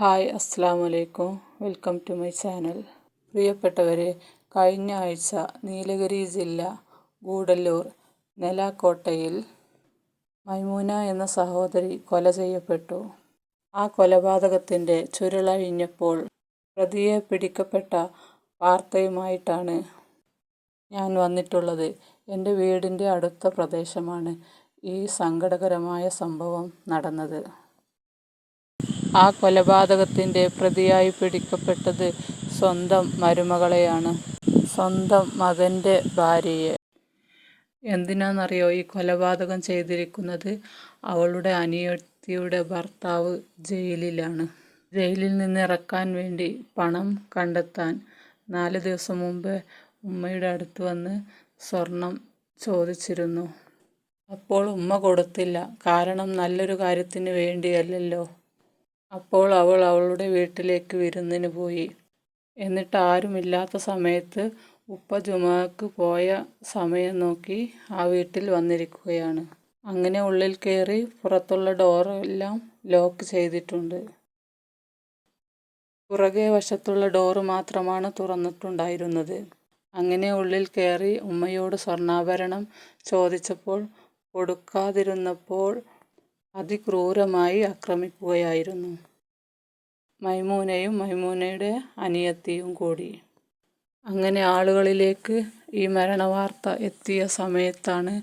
Hi അസ്സാം വലൈക്കും welcome to my channel. പ്രിയപ്പെട്ടവരെ കഴിഞ്ഞ ആഴ്ച നീലഗിരി ജില്ല ഗൂഡല്ലൂർ നെലാക്കോട്ടയിൽ മൈമൂന എന്ന സഹോദരി കൊല ചെയ്യപ്പെട്ടു. ആ കൊലപാതകത്തിന്റെ ചുരുളഴിഞ്ഞപ്പോൾ പ്രതിയെ പിടിക്കപ്പെട്ട വാർത്തയുമായിട്ടാണ് ഞാൻ വന്നിട്ടുള്ളത്. എന്റെ വീടിന്റെ അടുത്ത പ്രദേശമാണ് ഈ സങ്കടകരമായ സംഭവം നടന്നത്. ആ കൊലപാതകത്തിന്റെ പ്രതിയായി പിടിക്കപ്പെട്ടത് സ്വന്തം മരുമകളെയാണ്. സ്വന്തം മകന്റെ ഭാര്യയെ. എന്തിനാണെന്നറിയോ ഈ കൊലപാതകം ചെയ്തിരിക്കുന്നത്? അവളുടെ അനിയത്തിയുടെ ഭർത്താവ് ജയിലിലാണ്. ജയിലിൽ നിന്ന് ഇറക്കാൻ വേണ്ടി പണം കണ്ടെത്താൻ നാല് ദിവസം മുമ്പ് ഉമ്മയുടെ അടുത്ത് വന്ന് സ്വർണം ചോദിച്ചിരുന്നു. അപ്പോൾ ഉമ്മ കൊടുത്തില്ല. കാരണം നല്ലൊരു കാര്യത്തിന് വേണ്ടിയല്ലല്ലോ. അപ്പോൾ അവൾ അവളുടെ വീട്ടിലേക്ക് വിരുന്നിന് പോയി. എന്നിട്ട് ആരുമില്ലാത്ത സമയത്ത് ഉപ്പ ജുമാക്ക് പോയ സമയം നോക്കി ആ വീട്ടിൽ വന്നിരിക്കുകയാണ്. അങ്ങനെ ഉള്ളിൽ കയറി പുറത്തുള്ള ഡോറെല്ലാം ലോക്ക് ചെയ്തിട്ടുണ്ട്. പുറകെ വശത്തുള്ള ഡോറ് മാത്രമാണ് തുറന്നിട്ടുണ്ടായിരുന്നത്. അങ്ങനെ ഉള്ളിൽ കയറി ഉമ്മയോട് സ്വർണാഭരണം ചോദിച്ചപ്പോൾ കൊടുക്കാതിരുന്നപ്പോൾ അതിക്രൂരമായി ആക്രമിക്കുകയായിരുന്നു. മൈമൂനയും മൈമൂനയുടെ അനിയത്തിയും കൂടി. അങ്ങനെ ആളുകളിലേക്ക് ഈ മരണവാർത്ത എത്തിയ സമയത്താണ്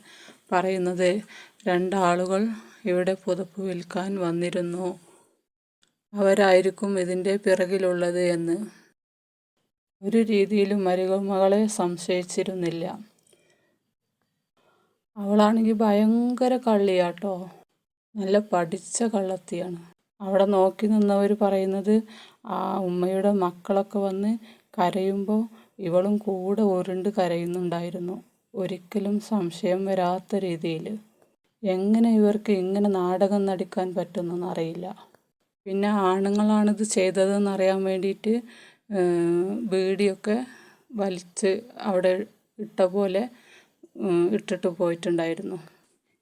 പറയുന്നത് രണ്ടാളുകൾ ഇവിടെ പുതപ്പ് വിൽക്കാൻ വന്നിരുന്നു. അവരായിരിക്കും ഇതിന്റെ പിറകിലുള്ളത് എന്ന്. ഒരു രീതിയിലും മരുമകളെ സംശയിച്ചിരുന്നില്ല. അവളാണെങ്കിൽ ഭയങ്കര കള്ളിയാട്ടോ. നല്ല പഠിച്ച കള്ളത്തിയാണ്. അവിടെ നോക്കി നിന്നവർ പറയുന്നത് ആ ഉമ്മയുടെ മക്കളൊക്കെ വന്ന് കരയുമ്പോൾ ഇവളും കൂടെ ഉരുണ്ട് കരയുന്നുണ്ടായിരുന്നു. ഒരിക്കലും സംശയം വരാത്ത രീതിയിൽ എങ്ങനെ ഇവർക്ക് ഇങ്ങനെ നാടകം നടിക്കാൻ പറ്റുന്നെന്ന് അറിയില്ല. പിന്നെ ആണുങ്ങളാണിത് ചെയ്തതെന്ന് അറിയാൻ വേണ്ടിയിട്ട് ബീഡിയൊക്കെ വലിച്ച് അവിടെ ഇട്ട പോലെ ഇട്ടിട്ട് പോയിട്ടുണ്ടായിരുന്നു.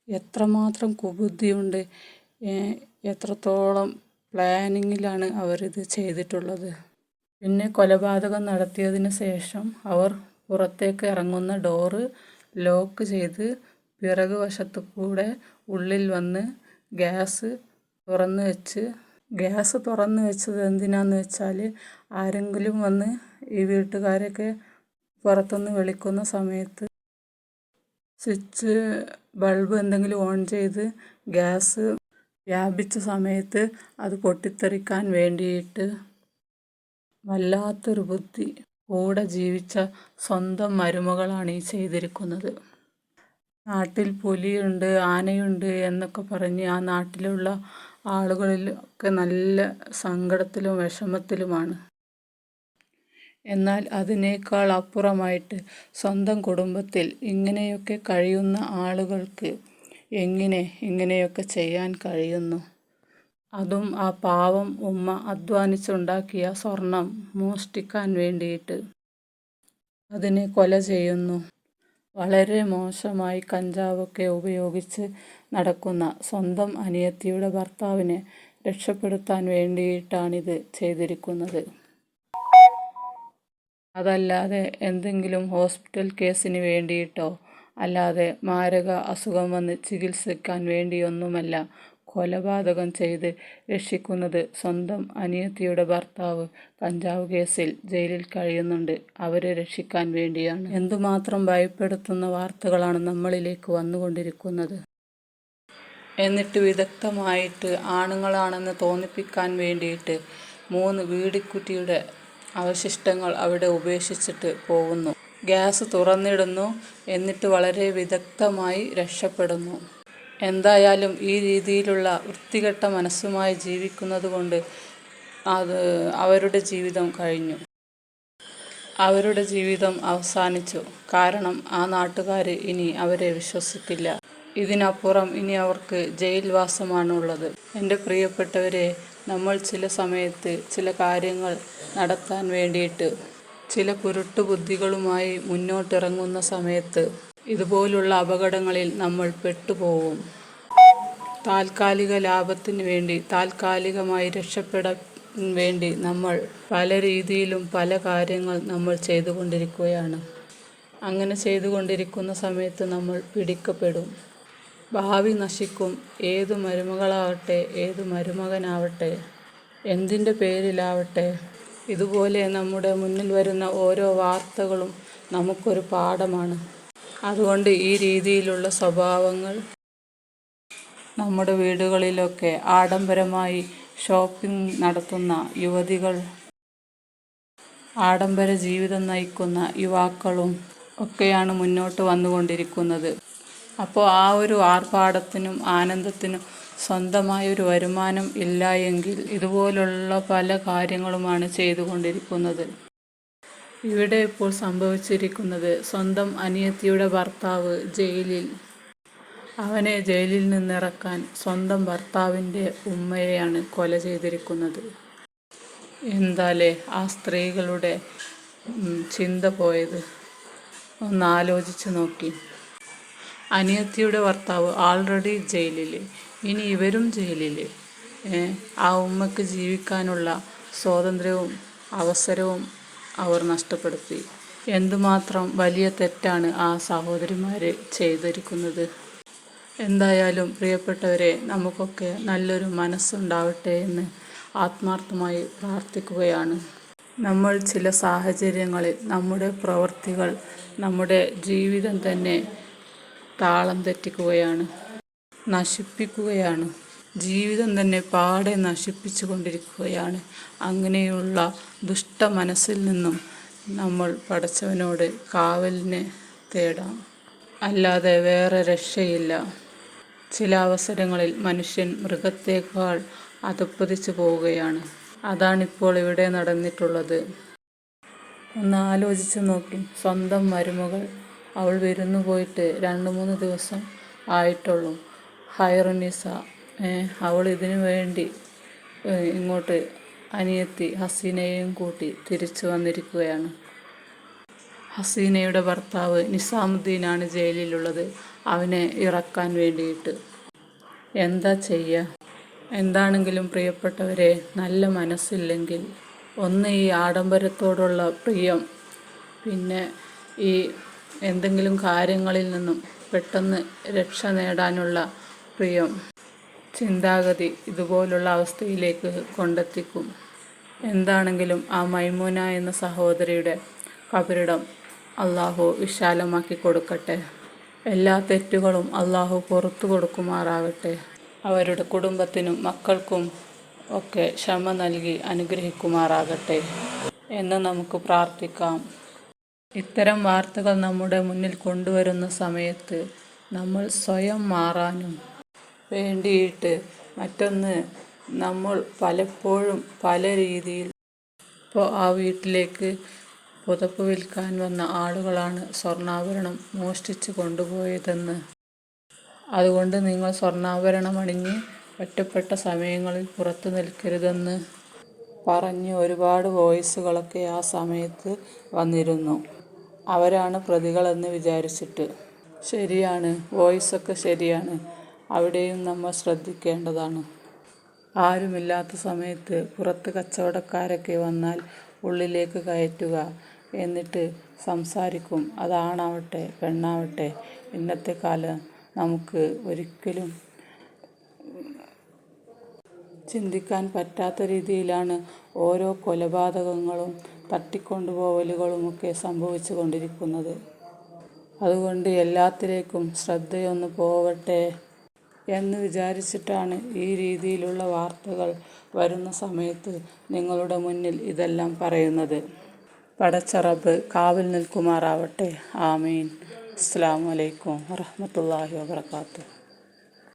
എത്രമാത്രം കുബുദ്ധിയുണ്ട്. എത്രത്തോളം പ്ലാനിങ്ങിലാണ് അവരിത് ചെയ്തിട്ടുള്ളത്. പിന്നെ കൊലപാതകം നടത്തിയതിന് ശേഷം അവർ പുറത്തേക്ക് ഇറങ്ങുന്ന ഡോറ് ലോക്ക് ചെയ്ത് പിറകു വശത്തു കൂടെ ഉള്ളിൽ വന്ന് ഗ്യാസ് തുറന്ന് വെച്ച് ഗ്യാസ് തുറന്ന് വെച്ചത് എന്തിനാന്ന് വെച്ചാൽ ആരെങ്കിലും വന്ന് ഈ വീട്ടുകാരൊക്കെ പുറത്തുനിന്ന് വിളിക്കുന്ന സമയത്ത് സ്വിച്ച് ബൾബ് എന്തെങ്കിലും ഓൺ ചെയ്ത് ഗ്യാസ് വ്യാപിച്ച സമയത്ത് അത് പൊട്ടിത്തെറിക്കാൻ വേണ്ടിയിട്ട് വല്ലാത്തൊരു ബുദ്ധി കൂടെ ജീവിച്ച സ്വന്തം മരുമകളാണ് ഈ ചെയ്തിരിക്കുന്നത്. നാട്ടിൽ പുലിയുണ്ട് ആനയുണ്ട് എന്നൊക്കെ പറഞ്ഞ് ആ നാട്ടിലുള്ള ആളുകളിലൊക്കെ നല്ല സങ്കടത്തിലും വിഷമത്തിലുമാണ്. എന്നാൽ അതിനേക്കാൾ അപ്പുറമായിട്ട് സ്വന്തം കുടുംബത്തിൽ ഇങ്ങനെയൊക്കെ കഴിയുന്ന ആളുകൾക്ക് എങ്ങനെ ഇങ്ങനെയൊക്കെ ചെയ്യാൻ കഴിയുന്നു? അതും ആ പാവം ഉമ്മ അധ്വാനിച്ചുണ്ടാക്കിയ സ്വർണം മോഷ്ടിക്കാൻ വേണ്ടിയിട്ട് അതിനെ കൊല ചെയ്യുന്നു. വളരെ മോശമായി കഞ്ചാവൊക്കെ ഉപയോഗിച്ച് നടക്കുന്ന സ്വന്തം അനിയത്തിയുടെ ഭർത്താവിനെ രക്ഷപ്പെടുത്താൻ വേണ്ടിയിട്ടാണിത് ചെയ്തിരിക്കുന്നത്. അതല്ലാതെ എന്തെങ്കിലും ഹോസ്പിറ്റൽ കേസിന് വേണ്ടിയിട്ടോ അല്ലാതെ മാരക അസുഖം വന്ന് ചികിത്സിക്കാൻ വേണ്ടിയൊന്നുമല്ല കൊലപാതകം ചെയ്ത് രക്ഷിക്കുന്നത് സ്വന്തം അനിയത്തിയുടെ ഭർത്താവ് കഞ്ചാവ് കേസിൽ ജയിലിൽ കഴിയുന്നുണ്ട്. അവരെ രക്ഷിക്കാൻ വേണ്ടിയാണ്. എന്തുമാത്രം ഭയപ്പെടുത്തുന്ന വാർത്തകളാണ് നമ്മളിലേക്ക് വന്നുകൊണ്ടിരിക്കുന്നത്. എന്നിട്ട് വിദഗ്ധമായിട്ട് ആണുങ്ങളാണെന്ന് തോന്നിപ്പിക്കാൻ വേണ്ടിയിട്ട് മൂന്ന് വീടിക്കുറ്റിയുടെ അവശിഷ്ടങ്ങൾ അവിടെ ഉപേക്ഷിച്ചിട്ട് പോകുന്നു. ഗ്യാസ് തുറന്നിടുന്നു എന്നിട്ട് വളരെ വിദഗ്ധമായി രക്ഷപ്പെടുന്നു. എന്തായാലും ഈ രീതിയിലുള്ള വൃത്തികെട്ട മനസ്സുമായി ജീവിക്കുന്നത് കൊണ്ട് അത് അവരുടെ ജീവിതം കഴിഞ്ഞു. അവരുടെ ജീവിതം അവസാനിച്ചു. കാരണം ആ നാട്ടുകാർ ഇനി അവരെ വിശ്വസിക്കില്ല. ഇതിനപ്പുറം ഇനി അവർക്ക് ജയിൽവാസമാണുള്ളത്. എന്റെ പ്രിയപ്പെട്ടവരെ നമ്മൾ ചില സമയത്ത് ചില കാര്യങ്ങൾ നടത്താൻ വേണ്ടിയിട്ട് ചില കുരുട്ടു ബുദ്ധികളുമായി മുന്നോട്ടിറങ്ങുന്ന സമയത്ത് ഇതുപോലുള്ള അപകടങ്ങളിൽ നമ്മൾ പെട്ടുപോകും താൽക്കാലിക ലാഭത്തിന് വേണ്ടി താൽക്കാലികമായി രക്ഷപ്പെട വേണ്ടി നമ്മൾ പല രീതിയിലും പല കാര്യങ്ങൾ നമ്മൾ ചെയ്തുകൊണ്ടിരിക്കുകയാണ്. അങ്ങനെ ചെയ്തുകൊണ്ടിരിക്കുന്ന സമയത്ത് നമ്മൾ പിടിക്കപ്പെടും. ഭാവി നശിക്കും. ഏതു മരുമകളാവട്ടെ ഏതു മരുമകനാവട്ടെ എന്തിന്റെ പേരിലാവട്ടെ ഇതുപോലെ നമ്മുടെ മുന്നിൽ വരുന്ന ഓരോ വാർത്തകളും നമുക്കൊരു പാഠമാണ്. അതുകൊണ്ട് ഈ രീതിയിലുള്ള സ്വഭാവങ്ങൾ നമ്മുടെ വീടുകളിലൊക്കെ ആഡംബരമായി ഷോപ്പിംഗ് നടത്തുന്ന യുവതികൾ ആഡംബര ജീവിതം നയിക്കുന്ന യുവാക്കളും ഒക്കെയാണ് മുന്നോട്ട് വന്നുകൊണ്ടിരിക്കുന്നത്. അപ്പോൾ ആ ഒരു ആർഭാടത്തിനും ആനന്ദത്തിനും സ്വന്തമായൊരു വരുമാനം ഇല്ല എങ്കിൽ ഇതുപോലുള്ള പല കാര്യങ്ങളുമാണ് ചെയ്തുകൊണ്ടിരിക്കുന്നത്. ഇവിടെ ഇപ്പോൾ സംഭവിച്ചിരിക്കുന്നത് സ്വന്തം അനിയത്തിയുടെ ഭർത്താവ് ജയിലിൽ. അവനെ ജയിലിൽ നിന്നിറക്കാൻ സ്വന്തം ഭർത്താവിന്റെ ഉമ്മയെയാണ് കൊല ചെയ്തിരിക്കുന്നത്. എന്താലേ ആ സ്ത്രീകളുടെ ചിന്ത പോയത്? ഒന്ന് ആലോചിച്ച് നോക്കി. അനിയത്തിയുടെ ഭർത്താവ് ആൾറെഡി ജയിലിൽ ഇനി ഇവരും ജയിലിൽ ആ ഉമ്മക്ക് ജീവിക്കാനുള്ള സ്വാതന്ത്ര്യവും അവസരവും അവർ നഷ്ടപ്പെടുത്തി. എന്തുമാത്രം വലിയ തെറ്റാണ് ആ സഹോദരിമാർ ചെയ്തിരിക്കുന്നത്. എന്തായാലും പ്രിയപ്പെട്ടവരെ നമുക്കൊക്കെ നല്ലൊരു മനസ്സുണ്ടാവട്ടെ എന്ന് ആത്മാർത്ഥമായി പ്രാർത്ഥിക്കുകയാണ്. നമ്മൾ ചില സാഹചര്യങ്ങളിൽ നമ്മുടെ പ്രവൃത്തികൾ നമ്മുടെ ജീവിതം തന്നെ താളം തെറ്റിക്കുകയാണ് നശിപ്പിക്കുകയാണ്. ജീവിതം തന്നെ പാടെ നശിപ്പിച്ചു കൊണ്ടിരിക്കുകയാണ്. അങ്ങനെയുള്ള ദുഷ്ട മനസ്സിൽ നിന്നും നമ്മൾ പടച്ചവനോട് കാവലിനെ തേടാം. അല്ലാതെ വേറെ രക്ഷയില്ല. ചില അവസരങ്ങളിൽ മനുഷ്യൻ മൃഗത്തേക്കാൾ അതുപ്പതിച്ചു പോവുകയാണ്. അതാണിപ്പോൾ ഇവിടെ നടന്നിട്ടുള്ളത്. ഒന്ന് ആലോചിച്ച് നോക്കി. സ്വന്തം മരുമകൾ അവൾ വിരുന്നു പോയിട്ട് രണ്ട് മൂന്ന് ദിവസം ആയിട്ടുള്ളൂ. ഹൈറനിസ അവൾ ഇതിനു വേണ്ടി ഇങ്ങോട്ട് അനിയത്തി ഹസീനയെയും കൂട്ടി തിരിച്ചു വന്നിരിക്കുകയാണ്. ഹസീനയുടെ ഭർത്താവ് നിസാമുദ്ദീനാണ് ജയിലിലുള്ളത്. അവനെ ഇറക്കാൻ വേണ്ടിയിട്ട്. എന്താ ചെയ്യുക എന്താണെങ്കിലും പ്രിയപ്പെട്ടവരെ നല്ല മനസ്സില്ലെങ്കിൽ. ഒന്ന് ഈ ആഡംബരത്തോടുള്ള പ്രിയം പിന്നെ ഈ എന്തെങ്കിലും കാര്യങ്ങളിൽ നിന്നും പെട്ടെന്ന് രക്ഷ നേടാനുള്ള പ്രിയം ചിന്താഗതി ഇതുപോലുള്ള അവസ്ഥയിലേക്ക് കൊണ്ടെത്തിക്കും. എന്താണെങ്കിലും ആ മൈമൂന എന്ന സഹോദരിയുടെ കബരിടം അള്ളാഹു വിശാലമാക്കി കൊടുക്കട്ടെ. എല്ലാ തെറ്റുകളും അള്ളാഹു പുറത്തു കൊടുക്കുമാറാകട്ടെ. അവരുടെ കുടുംബത്തിനും മക്കൾക്കും ഒക്കെ ക്ഷമ നൽകി അനുഗ്രഹിക്കുമാറാകട്ടെ എന്ന് നമുക്ക് പ്രാർത്ഥിക്കാം. ഇത്തരം വാർത്തകൾ നമ്മുടെ മുന്നിൽ കൊണ്ടുവരുന്ന സമയത്ത് നമ്മൾ സ്വയം മാറാനും വേണ്ടിയിട്ട് മറ്റൊന്ന് നമ്മൾ പലപ്പോഴും പല രീതിയിൽ ഇപ്പോൾ ആ വീട്ടിലേക്ക് പുതപ്പ് വിൽക്കാൻ വന്ന ആളുകളാണ് സ്വർണാഭരണം മോഷ്ടിച്ച് കൊണ്ടുപോയതെന്ന്. അതുകൊണ്ട് നിങ്ങൾ സ്വർണാഭരണം അണിഞ്ഞ് ഒറ്റപ്പെട്ട സമയങ്ങളിൽ പുറത്തു നിൽക്കരുതെന്ന് പറഞ്ഞ് ഒരുപാട് വോയിസുകളൊക്കെ ആ സമയത്ത് വന്നിരുന്നു. അവരാണ് പ്രതികളെന്ന് വിചാരിച്ചിട്ട്. ശരിയാണ്. വോയിസൊക്കെ ശരിയാണ്. അവിടെയും നമ്മൾ ശ്രദ്ധിക്കേണ്ടതാണ്. ആരുമില്ലാത്ത സമയത്ത് പുറത്ത് കച്ചവടക്കാരൊക്കെ വന്നാൽ ഉള്ളിലേക്ക് കയറ്റുക എന്നിട്ട് സംസാരിക്കും. അതാണാവട്ടെ പെണ്ണാവട്ടെ. ഇന്നത്തെ കാലം നമുക്ക് ഒരിക്കലും ചിന്തിക്കാൻ പറ്റാത്ത രീതിയിലാണ് ഓരോ കൊലപാതകങ്ങളും തട്ടിക്കൊണ്ടുപോകലുകളുമൊക്കെ സംഭവിച്ചു കൊണ്ടിരിക്കുന്നത് അതുകൊണ്ട് എല്ലാത്തിലേക്കും ശ്രദ്ധയൊന്ന് പോവട്ടെ എന്ന് വിചാരിച്ചിട്ടാണ് ഈ രീതിയിലുള്ള വാർത്തകൾ വരുന്ന സമയത്ത് നിങ്ങളുടെ മുന്നിൽ ഇതെല്ലാം പറയുന്നത്. പടച്ചറബ് കാവിൽ നിൽക്കുമാറാവട്ടെ. ആമീൻ. അസ്സാം വലൈക്കും വറഹമത്തല്ലാഹി വാബർക്കാത്തു